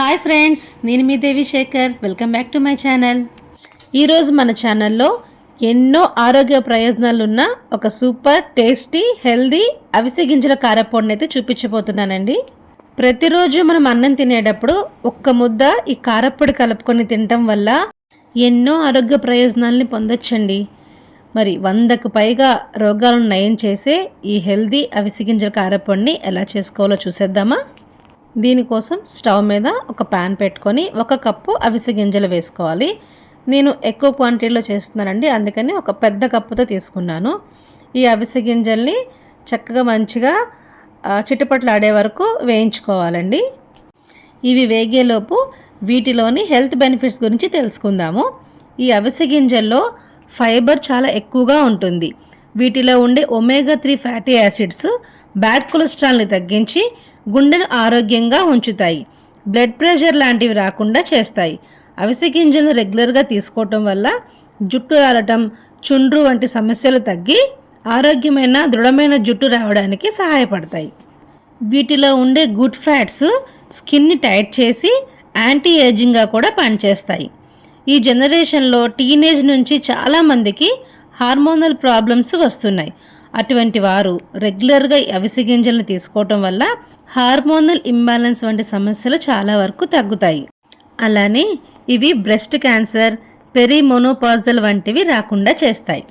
Hi friends నేను మీ Devi Shekar. Welcome back to my channel. ఈరోజు మన ఛానల్లో ఎన్నో ఆరోగ్య ప్రయోజనాలు ఉన్న ఒక సూపర్ టేస్టీ హెల్దీ అవిసె గింజల కారపొడిని అయితే చూపించబోతున్నానండి. ప్రతిరోజు మనం అన్నం తినేటప్పుడు ఒక్క ముద్ద ఈ కారప్పొడి కలుపుకొని తినటం వల్ల ఎన్నో ఆరోగ్య ప్రయోజనాల్ని పొందొచ్చండి. మరి వందకు పైగా రోగాలను నయం చేసే ఈ హెల్దీ అవిసె గింజల కారపొడిని ఎలా చేసుకోవాలో చూసేద్దామా? దీనికోసం స్టవ్ మీద ఒక ప్యాన్ పెట్టుకొని ఒక కప్పు అవిసె గింజలు వేసుకోవాలి. నేను ఎక్కువ క్వాంటిటీలో చేస్తున్నానండి అందుకని ఒక పెద్ద కప్పుతో తీసుకున్నాను. ఈ అవిసె గింజల్ని చక్కగా మంచిగా చిట్టుపట్లు ఆడే వరకు వేయించుకోవాలండి. ఇవి వేగేలోపు వీటిలోని హెల్త్ బెనిఫిట్స్ గురించి తెలుసుకుందాము. ఈ అవిసె గింజల్లో ఫైబర్ చాలా ఎక్కువగా ఉంటుంది. వీటిలో ఉండే omega three fatty acids bad కొలెస్ట్రాల్ని తగ్గించి గుండెను ఆరోగ్యంగా ఉంచుతాయి. బ్లడ్ ప్రెషర్ లాంటివి రాకుండా చేస్తాయి. అవిసె గింజలను రెగ్యులర్గా తీసుకోవటం వల్ల జుట్టు రాలటం చుండ్రు వంటి సమస్యలు తగ్గి ఆరోగ్యమైన దృఢమైన జుట్టు రావడానికి సహాయపడతాయి. వీటిలో ఉండే గుడ్ ఫ్యాట్స్ స్కిన్ని టైట్ చేసి యాంటీ ఏజింగ్గా కూడా పనిచేస్తాయి. ఈ జనరేషన్లో టీనేజ్ నుంచి చాలామందికి హార్మోనల్ ప్రాబ్లమ్స్ వస్తున్నాయి. అటువంటి వారు రెగ్యులర్గా ఈ అవిసె గింజలను తీసుకోవటం వల్ల హార్మోనల్ ఇంబ్యాలెన్స్ వంటి సమస్యలు చాలా వరకు తగ్గుతాయి. అలానే ఇవి బ్రెస్ట్ క్యాన్సర్ పెరిమోనోపాజల్ వంటివి రాకుండా చేస్తాయి.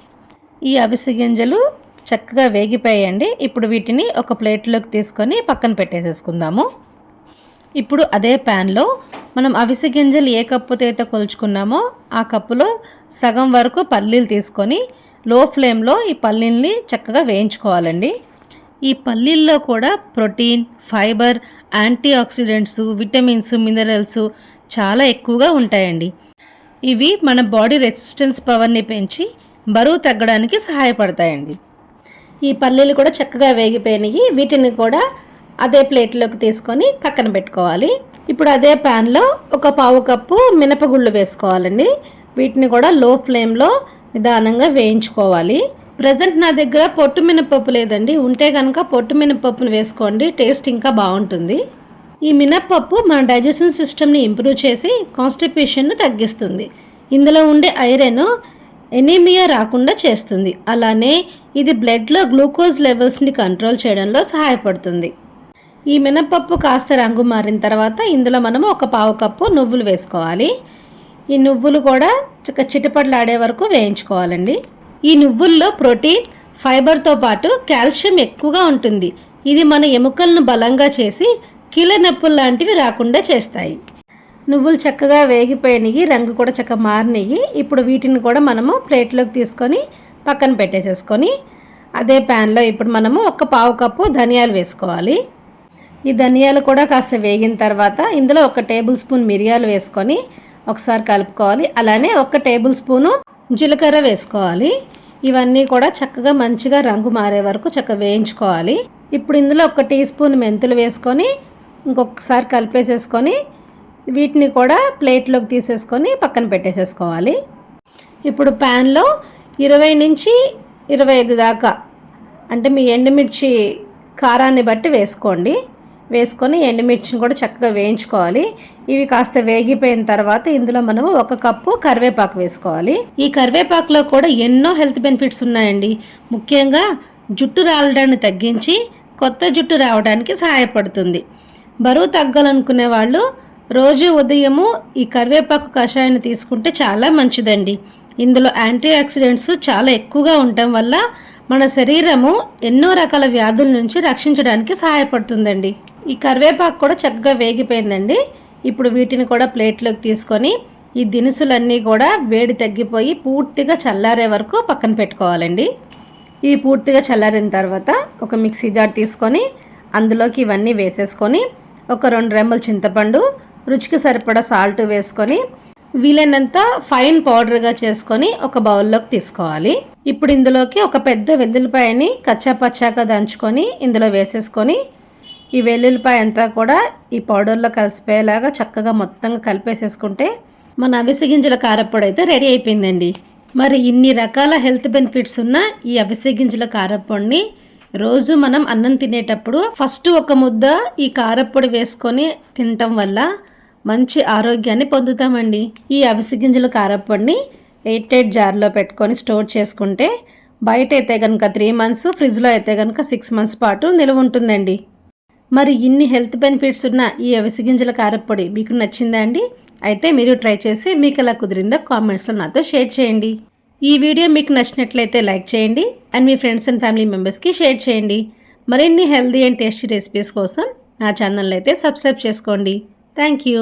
ఈ అవిసె గింజలు చక్కగా వేగిపోయాయండి. ఇప్పుడు వీటిని ఒక ప్లేట్లోకి తీసుకొని పక్కన పెట్టేసేసుకుందాము. ఇప్పుడు అదే ప్యాన్లో మనం అవిసె గింజలు ఏ కప్పుతో అయితే కొలుచుకున్నామో ఆ కప్పులో సగం వరకు పల్లీలు తీసుకొని లో ఫ్లేమ్లో ఈ పల్లీల్ని చక్కగా వేయించుకోవాలండి. ఈ పల్లీల్లో కూడా protein fiber anti oxidants vitamins minerals చాలా ఎక్కువగా ఉంటాయండి. ఇవి మన బాడీ రెసిస్టెన్స్ పవర్ని పెంచి బరువు తగ్గడానికి సహాయపడతాయండి. ఈ పల్లీలు కూడా చక్కగా వేగిపోయినాయి. వీటిని కూడా అదే ప్లేట్లోకి తీసుకొని పక్కన పెట్టుకోవాలి. ఇప్పుడు అదే ప్యాన్లో ఒక పావు కప్పు మినపగుళ్ళు వేసుకోవాలండి. వీటిని కూడా లో ఫ్లేమ్లో నిదానంగా వేయించుకోవాలి. ప్రజెంట్ నా దగ్గర పొట్టు మినపప్పు లేదండి. ఉంటే కనుక పొట్టు మినపప్పును వేసుకోండి. టేస్ట్ ఇంకా బాగుంటుంది. ఈ మినప్పప్పు మన డైజెషన్ సిస్టమ్ని ఇంప్రూవ్ చేసి కాన్స్టిపేషన్ను తగ్గిస్తుంది. ఇందులో ఉండే ఐరన్ ఎనీమియా రాకుండా చేస్తుంది. అలానే ఇది బ్లడ్లో గ్లూకోజ్ లెవెల్స్ని కంట్రోల్ చేయడంలో సహాయపడుతుంది. ఈ మినపప్పు కాస్త రంగు మారిన తర్వాత ఇందులో మనము ఒక పావు కప్పు నువ్వులు వేసుకోవాలి. ఈ నువ్వులు కూడా చక్క చిటపట్లాడే వరకు వేయించుకోవాలండి. ఈ నువ్వుల్లో ప్రోటీన్ ఫైబర్తో పాటు కాల్షియం ఎక్కువగా ఉంటుంది. ఇది మన ఎముకలను బలంగా చేసి కీళ్ళ నొప్పులు లాంటివి రాకుండా చేస్తాయి. నువ్వులు చక్కగా వేగిపోయినాయి రంగు కూడా చక్కగా మారినాయి. ఇప్పుడు వీటిని కూడా మనము ప్లేట్లోకి తీసుకొని పక్కన పెట్టేసేసుకొని అదే ప్యాన్లో ఇప్పుడు మనము ఒక పావు కప్పు ధనియాలు వేసుకోవాలి. ఈ ధనియాలు కూడా కాస్త వేగిన తర్వాత ఇందులో ఒక టేబుల్ స్పూన్ మిరియాలు వేసుకొని ఒకసారి కలుపుకోవాలి. అలానే ఒక టేబుల్ స్పూను జీలకర్ర వేసుకోవాలి. ఇవన్నీ కూడా చక్కగా మంచిగా రంగు మారే వరకు చక్కగా వేయించుకోవాలి. ఇప్పుడు ఇందులో ఒక టీ స్పూన్ మెంతులు వేసుకొని ఇంకొకసారి కలిపేసేసుకొని వీటిని కూడా ప్లేట్లోకి తీసేసుకొని పక్కన పెట్టేసేసుకోవాలి. ఇప్పుడు ప్యాన్లో ఇరవై నుంచి ఇరవై ఐదు దాకా అంటే మీ ఎండుమిర్చి కారాన్ని బట్టి వేసుకోండి. వేసుకొని ఎండుమిర్చిని కూడా చక్కగా వేయించుకోవాలి. ఇవి కాస్త వేగిపోయిన తర్వాత ఇందులో మనము ఒక కప్పు కరివేపాకు వేసుకోవాలి. ఈ కరివేపాకులో కూడా ఎన్నో హెల్త్ బెనిఫిట్స్ ఉన్నాయండి. ముఖ్యంగా జుట్టు రాలడాన్ని తగ్గించి కొత్త జుట్టు రావడానికి సహాయపడుతుంది. బరువు తగ్గాలనుకునే వాళ్ళు రోజు ఉదయము ఈ కరివేపాకు కషాయాన్ని తీసుకుంటే చాలా మంచిదండి. ఇందులో యాంటీ ఆక్సిడెంట్స్ చాలా ఎక్కువగా ఉండటం వల్ల మన శరీరము ఎన్నో రకాల వ్యాధుల నుంచి రక్షించడానికి సహాయపడుతుందండి. ఈ కరివేపాకు కూడా చక్కగా వేగిపోయిందండి. ఇప్పుడు వీటిని కూడా ప్లేట్లోకి తీసుకొని ఈ దినుసులన్నీ కూడా వేడి తగ్గిపోయి పూర్తిగా చల్లారే వరకు పక్కన పెట్టుకోవాలండి. ఈ పూర్తిగా చల్లారిన తర్వాత ఒక మిక్సీ జార్ తీసుకొని అందులోకి ఇవన్నీ వేసేసుకొని ఒక రెండు రెమ్మల చింతపండు రుచికి సరిపడా సాల్ట్ వేసుకొని వీలైనంత ఫైన్ పౌడర్గా చేసుకొని ఒక బౌల్లోకి తీసుకోవాలి. ఇప్పుడు ఇందులోకి ఒక పెద్ద వెల్లుల్లిపాయని కచ్చా పచ్చాగా దంచుకొని ఇందులో వేసేసుకొని ఈ వెల్లుల్లిపాయ అంతా కూడా ఈ పౌడర్లో కలిసిపోయేలాగా చక్కగా మొత్తంగా కలిపేసేసుకుంటే మన అవిసె గింజల కారప్పొడి అయితే రెడీ అయిపోయిందండి. మరి ఇన్ని రకాల హెల్త్ బెనిఫిట్స్ ఉన్న ఈ అవిసె గింజల కారప్పొడిని రోజు మనం అన్నం తినేటప్పుడు ఫస్ట్ ఒక ముద్ద ఈ కారప్పొడి వేసుకొని తినటం వల్ల మంచి ఆరోగ్యాన్ని పొందుతామండి. ఈ అవిసె గింజల కారప్పొడిని ఎయిట్ ఎయిట్ జార్లో పెట్టుకొని స్టోర్ చేసుకుంటే బయట అయితే కనుక త్రీ మంత్స్ ఫ్రిడ్జ్లో అయితే కనుక సిక్స్ మంత్స్ పాటు నిల్వ ఉంటుందండి. మరి ఇన్ని హెల్త్ బెనిఫిట్స్ ఉన్న ఈ అవిసిగింజల కారప్పొడి మీకు నచ్చిందా అండి? అయితే మీరు ట్రై చేసి మీకు ఎలా కుదిరిందో కామెంట్స్లో నాతో షేర్ చేయండి. ఈ వీడియో మీకు నచ్చినట్లయితే లైక్ చేయండి అండ్ మీ ఫ్రెండ్స్ అండ్ ఫ్యామిలీ మెంబర్స్కి షేర్ చేయండి. మరిన్ని హెల్దీ అండ్ టేస్టీ రెసిపీస్ కోసం నా ఛానల్ అయితే సబ్స్క్రైబ్ చేసుకోండి. Thank you.